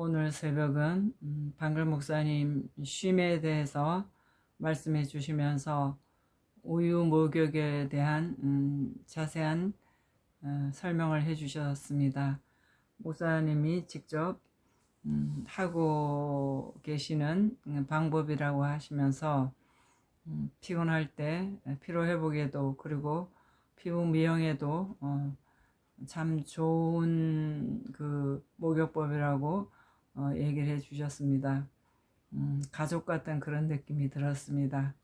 오늘 새벽은 음, 방글 목사님 쉼에 대해서 말씀해 주시면서 우유 목욕에 대한 음, 자세한 어, 설명을 해 주셨습니다. 목사님이 직접 음, 하고 계시는 음, 방법이라고 하시면서 음, 피곤할 때 피로 회복에도 그리고 피부 미용에도 어, 참 좋은 그 목욕법이라고 어, 얘기를 해 주셨습니다. 음, 가족 같은 그런 느낌이 들었습니다.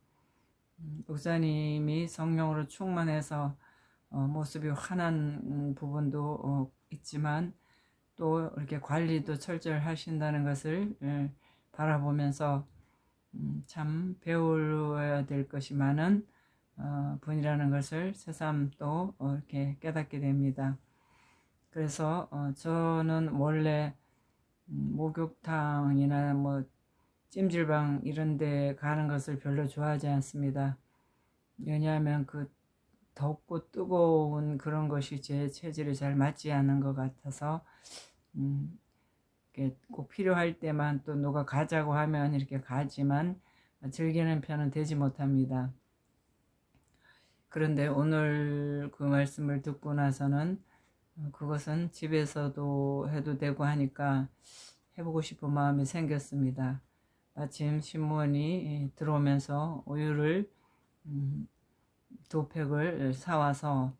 음, 목사님이 성령으로 충만해서 어, 모습이 환한 음, 부분도 어, 있지만 또 이렇게 관리도 철저히 하신다는 것을 예, 바라보면서 음, 참 배워야 될 것이 많은 어, 분이라는 것을 새삼 또 어, 이렇게 깨닫게 됩니다. 그래서 어, 저는 원래 음, 목욕탕이나 뭐 찜질방 이런 데 가는 것을 별로 좋아하지 않습니다. 왜냐하면 그 덥고 뜨거운 그런 것이 제 체질에 잘 맞지 않는 것 같아서 음, 꼭 필요할 때만 또 누가 가자고 하면 이렇게 가지만 즐기는 편은 되지 못합니다. 그런데 오늘 그 말씀을 듣고 나서는 어, 그것은 집에서도 해도 되고 하니까 해보고 싶은 마음이 생겼습니다. 마침 신문이 들어오면서 우유를 음, 두 팩을 사와서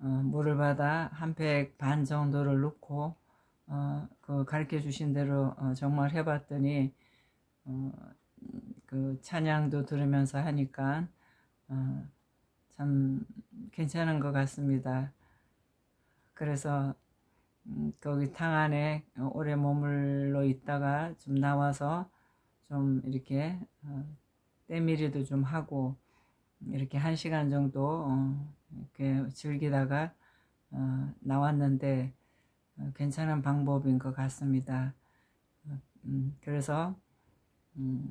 어, 물을 받아 한 팩 반 정도를 넣고 어, 그 가르쳐 주신 대로 어, 정말 해봤더니 어, 그 찬양도 들으면서 하니까 어, 참 괜찮은 것 같습니다. 그래서 음, 거기 탕 안에 오래 머물러 있다가 좀 나와서 좀 이렇게 어, 때밀이도 좀 하고 이렇게 한 시간 정도 어, 이렇게 즐기다가 어, 나왔는데 어, 괜찮은 방법인 것 같습니다. 어, 음, 그래서 음,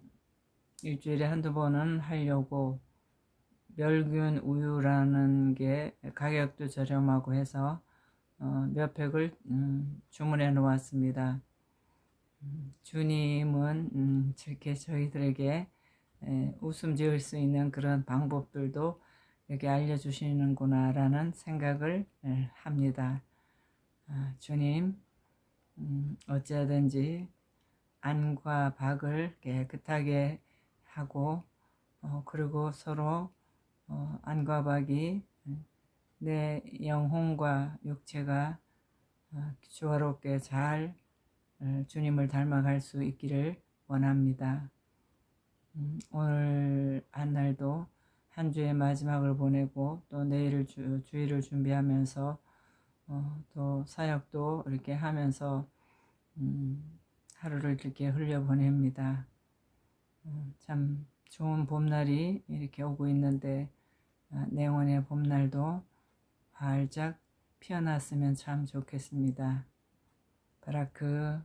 일주일에 한두 번은 하려고 멸균 우유라는 게 가격도 저렴하고 해서 어, 몇 팩을 음, 주문해 놓았습니다. 음, 주님은 음, 이렇게 저희들에게 에, 웃음 지을 수 있는 그런 방법들도 여기 알려주시는구나라는 생각을 에, 합니다. 아, 주님, 음, 어찌하든지 안과 박을 깨끗하게 하고 어, 그리고 서로 어, 안과 박이 내 영혼과 육체가 어, 조화롭게 잘 어, 주님을 닮아갈 수 있기를 원합니다. 음, 오늘 한 날도 한 주의 마지막을 보내고 또 내일을 주, 주일을 준비하면서 어, 또 사역도 이렇게 하면서 음, 하루를 이렇게 흘려보냅니다. 음, 참 좋은 봄날이 이렇게 오고 있는데 아, 내원의 봄날도 활짝 피어났으면 참 좋겠습니다. 바라크